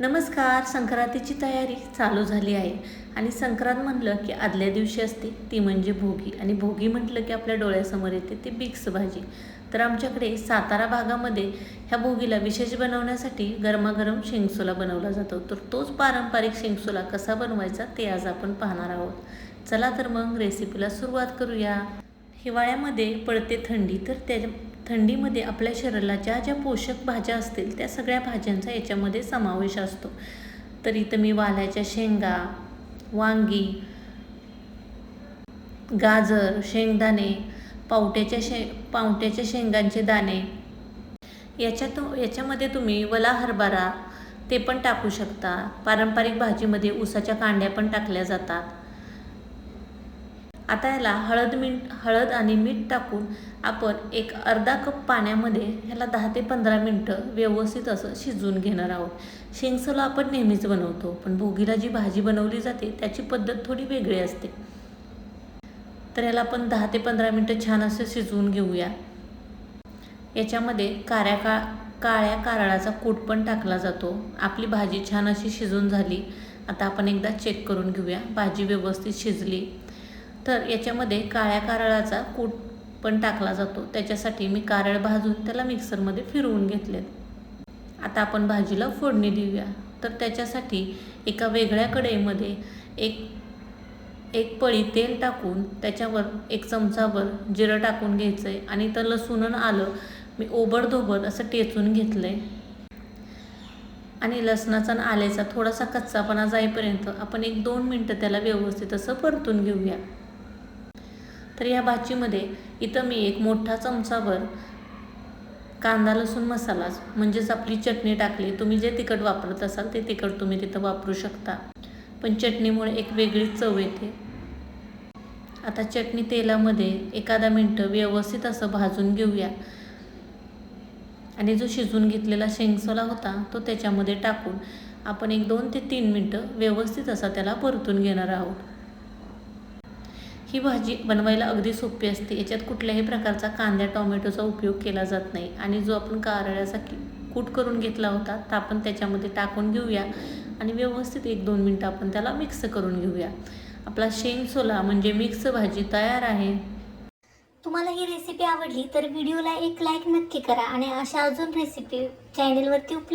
नमस्कार संक्रांतीची तयारी चालू झाली आहे. आणि संक्रांत म्हणलं की आदल्या दिवशी असते ती म्हणजे भोगी. आणि भोगी म्हटलं की आपल्या डोळ्यासमोर येते ती बिक्स भाजी. तर आमच्याकडे सातारा भागामध्ये ह्या भोगीला विशेष बनवण्यासाठी गरमागरम शेंगसोला बनवला जातो. तर तोच पारंपरिक शेंगसोला कसा बनवायचा ते आज आपण पाहणार आहोत. चला तर मग रेसिपीला सुरुवात करूया. हिवाळ्यामध्ये पडते थंडी तर त्या थंडीमध्ये आपल्या शरीराला ज्या ज्या पोषक भाज्या असतील त्या सगळ्या भाज्यांचा याच्यामध्ये समावेश असतो. तर इथं मी वाल्याच्या शेंगा वांगी गाजर शेंगदाणे पावट्याच्या शे पावट्याच्या शेंगांचे दाणे याच्यात याच्यामध्ये तुम्ही वला हरभरा ते पण टाकू शकता. पारंपरिक भाजीमध्ये उसाच्या कांड्या पण टाकल्या जातात. आता याला हळद मीठ हळद आणि मीठ टाकून आपण एक अर्धा कप पाण्यामध्ये ह्याला दहा ते पंधरा मिनटं व्यवस्थित असं शिजवून घेणार आहोत. शेंगसोला आपण नेहमीच बनवतो पण भोगीला जी भाजी बनवली जाते त्याची पद्धत थोडी वेगळी असते. तर ह्याला आपण दहा ते पंधरा मिनटं छान असं शिजवून घेऊया. याच्यामध्ये काऱ्या का काळ्या कारळाचा कूट पण टाकला जातो. आपली भाजी छान अशी शिजून झाली. आता आपण एकदा चेक करून घेऊया. भाजी व्यवस्थित शिजली. तर याच्यामध्ये काळ्या कारळाचा कूट पण टाकला जातो. त्याच्यासाठी मी कारळ भाजून त्याला मिक्सरमध्ये फिरवून घेतलेत. आता आपण भाजीला फोडणी देऊया. तर त्याच्यासाठी एका वेगळ्या कढईमध्ये एक एक पळी तेल टाकून त्याच्यावर एक चमचाभर जिरं टाकून घ्यायचं आहे आणि तर लसूण आलं मी ओबडधोबड असं टेचून घेतलं आहे आणि लसणाचा आणि आल्याचा थोडासा कच्चापणा जाईपर्यंत आपण एक दोन मिनटं त्याला व्यवस्थित असं परतून घेऊया. तर या भाजीमध्ये इथं मी एक मोठा चमचाभर कांदा लसूण मसालाच म्हणजेच आपली चटणी टाकली. तुम्ही जे तिखट वापरत असाल ते तिखट तुम्ही तिथं वापरू शकता. पण चटणीमुळे एक वेगळीच चव येते. आता चटणी तेलामध्ये एखादा मिनटं व्यवस्थित असं भाजून घेऊया. आणि जो शिजून घेतलेला शेंगसोला होता तो त्याच्यामध्ये टाकून आपण एक दोन ते तीन मिनटं व्यवस्थित असा त्याला परतून घेणार आहोत. ही भाजी बनवायला अगदी सोपी असते. याच्यात कुठल्याही प्रकारचा कांद्या टोमॅटोचा उपयोग केला जात नाही. आणि जो आपण कारळ्याचा कूट करून घेतला होता तर आपण त्याच्यामध्ये टाकून घेऊया आणि व्यवस्थित एक दोन मिनटं आपण त्याला मिक्स करून घेऊया. आपला शेंग सोला म्हणजे मिक्स भाजी तयार आहे. तुम्हाला ही रेसिपी आवडली तर व्हिडिओला एक लाईक नक्की करा आणि अशा अजून रेसिपी चॅनेलवरती उपलब्ध